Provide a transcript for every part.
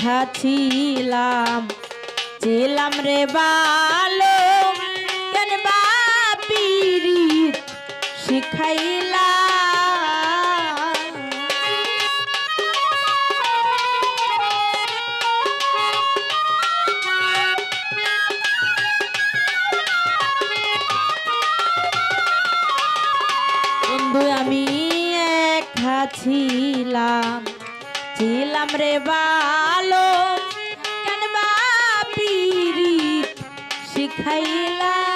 খাছিলাম ছিলাম রে বালো কেন বাপিরি শিখাইল ছিলাম রে ভালো কেন বাপিরি শিখাইলা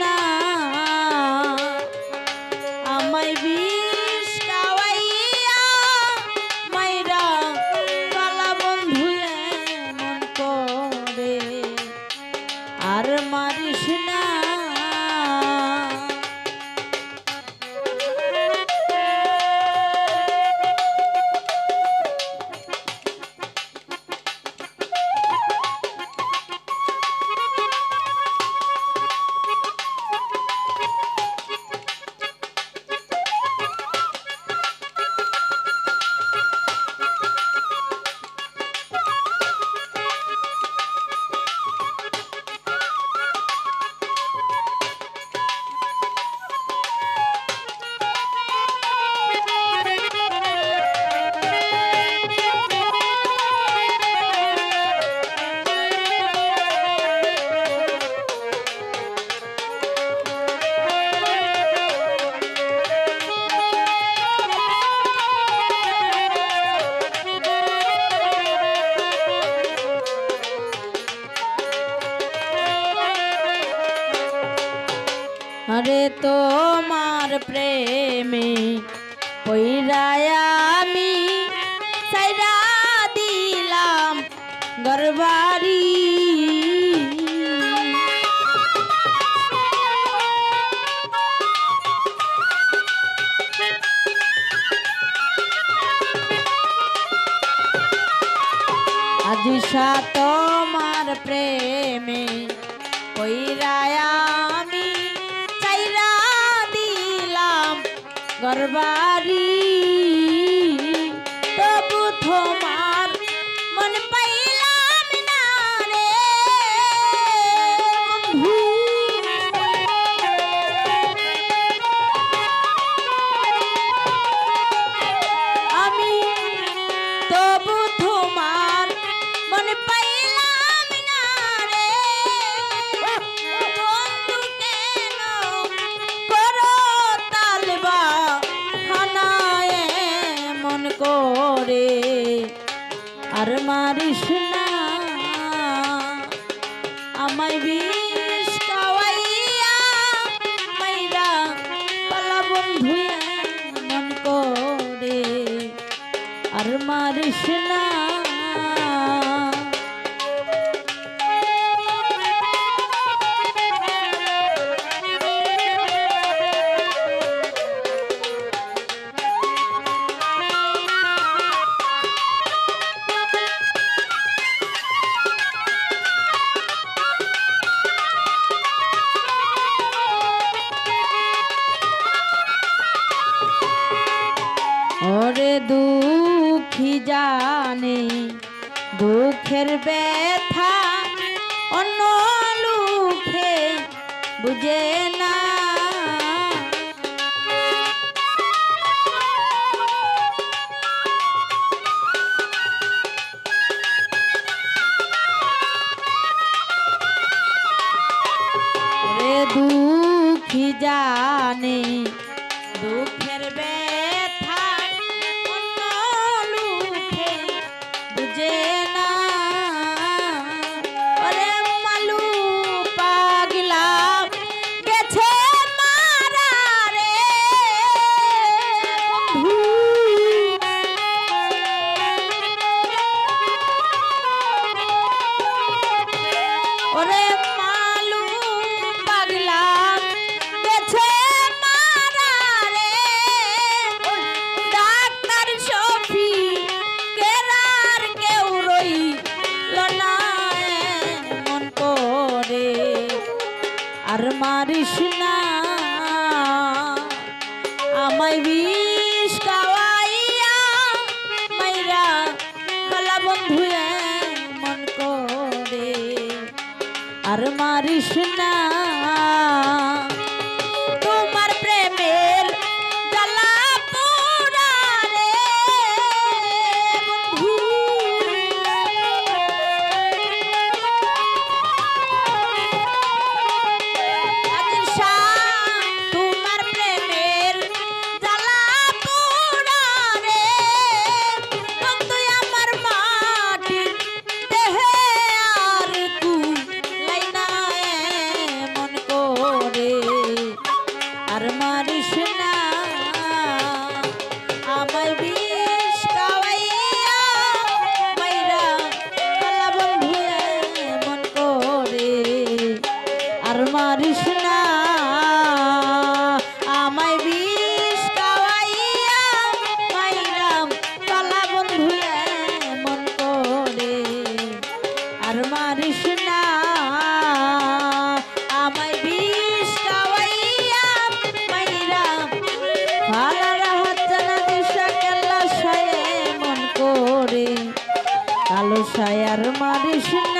না আরে তোমার প্রেমে পৈরায়ামি সাইরা দিলাম গরবারি গরবারি তবু তোমার মন পাইলাম না রে। আমি তবু তোমার মনে পাইলাম আর মারিস না। আমার বিষ কাওয়াইয়া মাইরা পালা বন্ধু মন করে। আর মারিস না। জানে দুঃখের ব্যথা অন্য লুখে বুঝে না। আর মারিস না। আমায় বিষ কাওয়াইয়া মাইরা গলা বন্ধু মন করে। আর মারিস না। আশায় আর মারিস না।